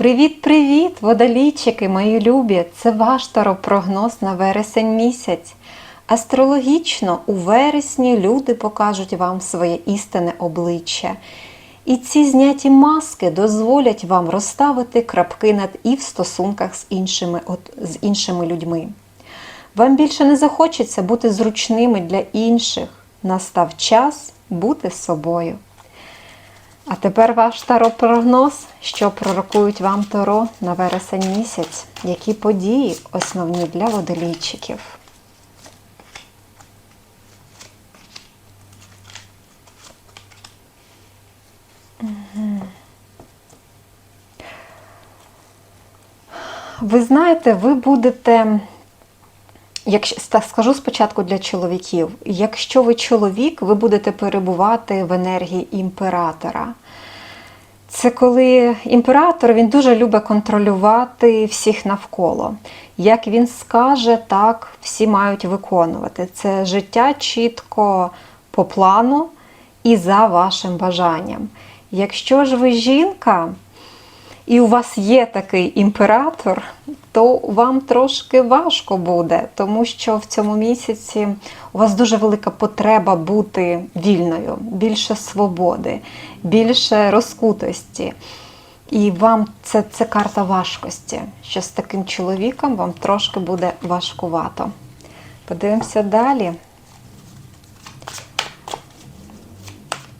Привіт-привіт, водолійчики, мої любі! Це ваш таропрогноз на вересень місяць. Астрологічно у вересні люди покажуть вам своє істинне обличчя. І ці зняті маски дозволять вам розставити крапки над і в стосунках з іншими, от, з іншими людьми. Вам більше не захочеться бути зручними для інших. Настав час бути собою. А тепер ваш таро-прогноз, що пророкують вам Таро на вересень місяць, які події основні для водолійчиків. Ви знаєте, ви будете, якщо скажу спочатку для чоловіків, якщо ви чоловік, ви будете перебувати в енергії імператора. Це коли імператор він дуже любить контролювати всіх навколо. Як він скаже, так всі мають виконувати. Це життя чітко по плану і за вашим бажанням. Якщо ж ви жінка, і у вас є такий імператор, то вам трошки важко буде, тому що в цьому місяці у вас дуже велика потреба бути вільною, більше свободи, більше розкутості. І вам це, це карта важкості, що з таким чоловіком вам трошки буде важкувато. Подивимося далі.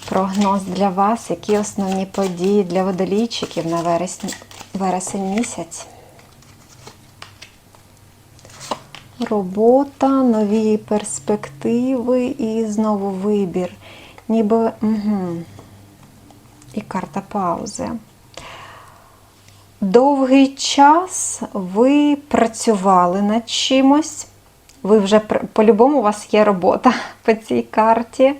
Прогноз для вас, які основні події для водолійчиків на вересень, вересень місяць. Робота, нові перспективи і знову вибір. Ніби угу. і карта паузи. Довгий час ви працювали над чимось. Ви вже по-любому у вас є робота по цій карті.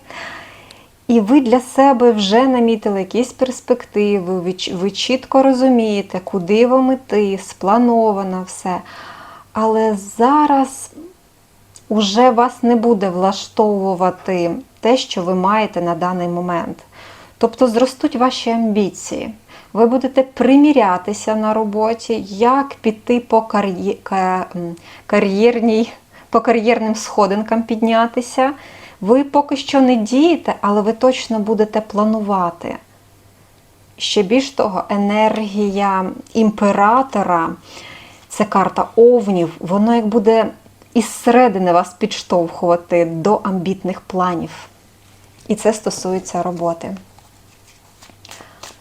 І ви для себе вже намітили якісь перспективи, ви, чітко розумієте, куди вам іти, сплановано все. Але зараз уже вас не буде влаштовувати те, що ви маєте на даний момент. Тобто зростуть ваші амбіції. Ви будете примірятися на роботі, як піти по кар'є- по кар'єрним сходинкам піднятися. Ви поки що не дієте, але ви точно будете планувати. Ще більш того, енергія імператора, це карта овнів, воно як буде із середини вас підштовхувати до амбітних планів. І це стосується роботи.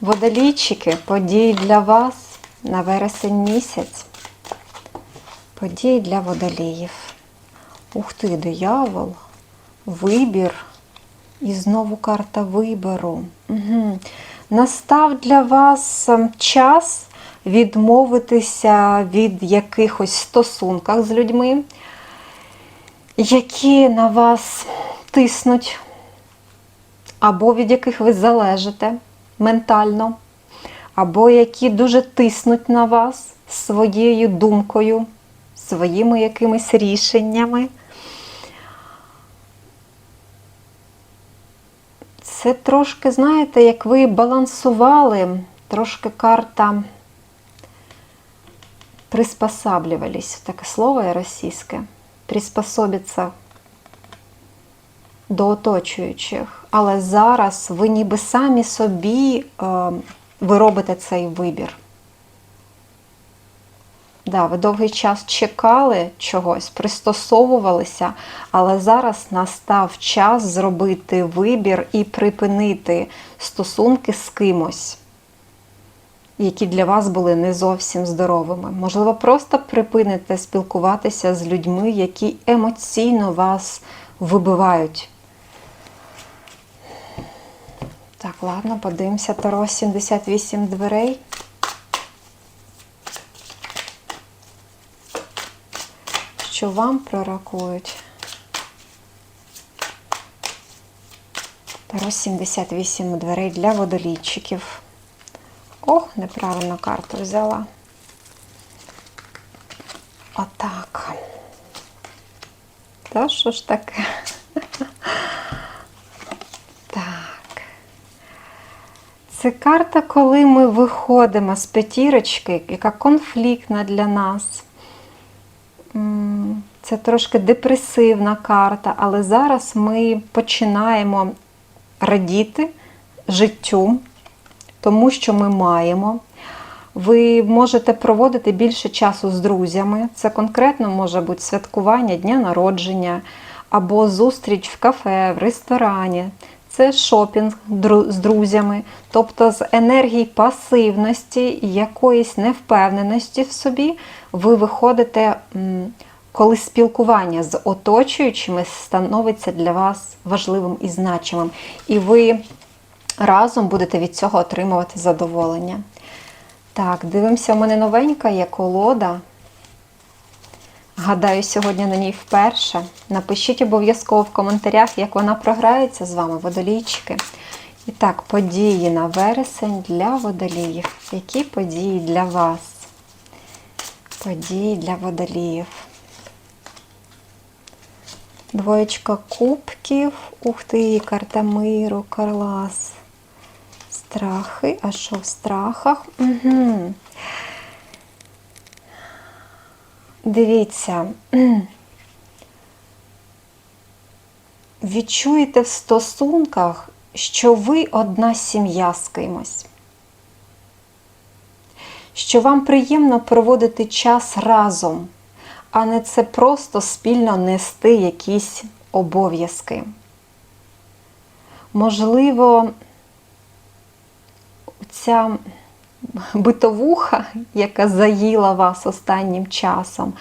Водолійчики, події для вас на вересень місяць. Події для водоліїв. Ух ти, диявол, вибір. І знову карта вибору. Угу. Настав для вас ем, час відмовитися від якихось стосунках з людьми, які на вас тиснуть, або від яких ви залежите ментально, або які дуже тиснуть на вас своєю думкою, своїми якимись рішеннями. Це трошки, знаєте, як ви балансували, трошки карта приспосаблювались, таке слово російське, приспособиться до оточуючих. Але зараз ви ніби самі собі е, ви робите цей вибір. Да, ви довгий час чекали чогось, пристосовувалися, але зараз настав час зробити вибір і припинити стосунки з кимось, які для вас були не зовсім здоровими. Можливо, просто припините спілкуватися з людьми, які емоційно вас вибивають. Так, ладно, подивимося Таро 78 дверей. що вам пророкують. Таро 78 дверей для водолійчиків. Ох, неправильно карту взяла. Отак. Та що ж таке? Так. Це карта, коли ми виходимо з п'ятірочки, яка конфліктна для нас. Це трошки депресивна карта, але зараз ми починаємо радіти життю, тому що ми маємо. Ви можете проводити більше часу з друзями. Це конкретно може бути святкування дня народження або зустріч в кафе, в ресторані. Це шопінг з друзями, тобто з енергії пасивності, якоїсь невпевненості в собі, ви виходите, коли спілкування з оточуючими становиться для вас важливим і значимим. І ви разом будете від цього отримувати задоволення. Так, дивимося, у мене новенька є колода. Гадаю, сьогодні на ній вперше. Напишіть обов'язково в коментарях, як вона програється з вами, водолійчики. І так, події на вересень для водоліїв. Які події для вас? Події для водоліїв. Двоєчка кубків. Ух ти, карта миру, карлас. Страхи. А що в страхах? Угу. Дивіться. Відчуєте в стосунках, що ви одна сім'я з кимось. Що вам приємно проводити час разом, а не це просто спільно нести якісь обов'язки. Можливо, ця битовуха, яка заїла вас останнім часом,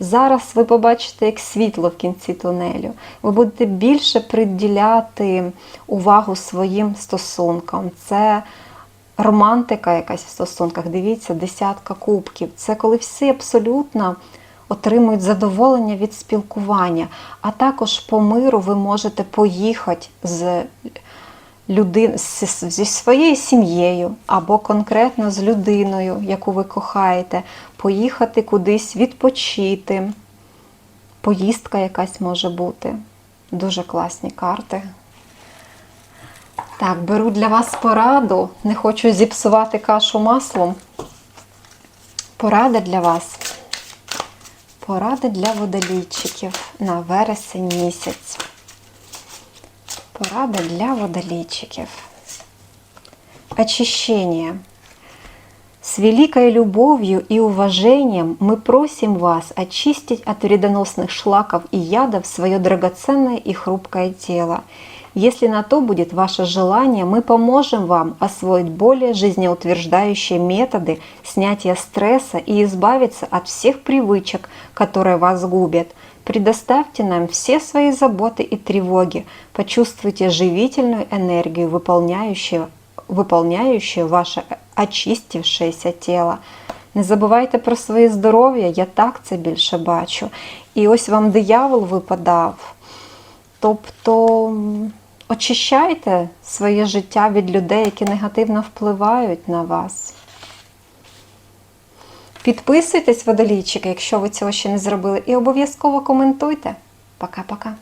зараз ви побачите як світло в кінці тунелю. Ви будете більше приділяти увагу своїм стосункам. Це романтика якась в стосунках. Дивіться, десятка кубків. Це коли всі абсолютно отримують задоволення від спілкування. А також по миру ви можете поїхати з людин зі своєю сім'єю або конкретно з людиною, яку ви кохаєте, поїхати кудись відпочити. Поїздка якась може бути. Дуже класні карти. Так, беру для вас пораду. Не хочу зіпсувати кашу маслом. Порада для вас. Порада для водолійчиків на вересень місяць. Порада для водолейчиков. Очищение. С великой любовью и уважением мы просим вас очистить от вредоносных шлаков и ядов свое драгоценное и хрупкое тело. Если на то будет ваше желание, мы поможем вам освоить более жизнеутверждающие методы снятия стресса и избавиться от всех привычек, которые вас губят. Предоставьте нам все свои заботы и тревоги. Почувствуйте живительную энергию, выполняющую, выполняющую ваше очистившееся тіло. Не забувайте про своє здоров'я, я так це більше бачу. І ось вам диявол випадав. Тобто м, очищайте своє життя від людей, які негативно впливають на вас. Підписуйтесь, водолійчики, якщо ви цього ще не зробили, і обов'язково коментуйте. Пока-пока!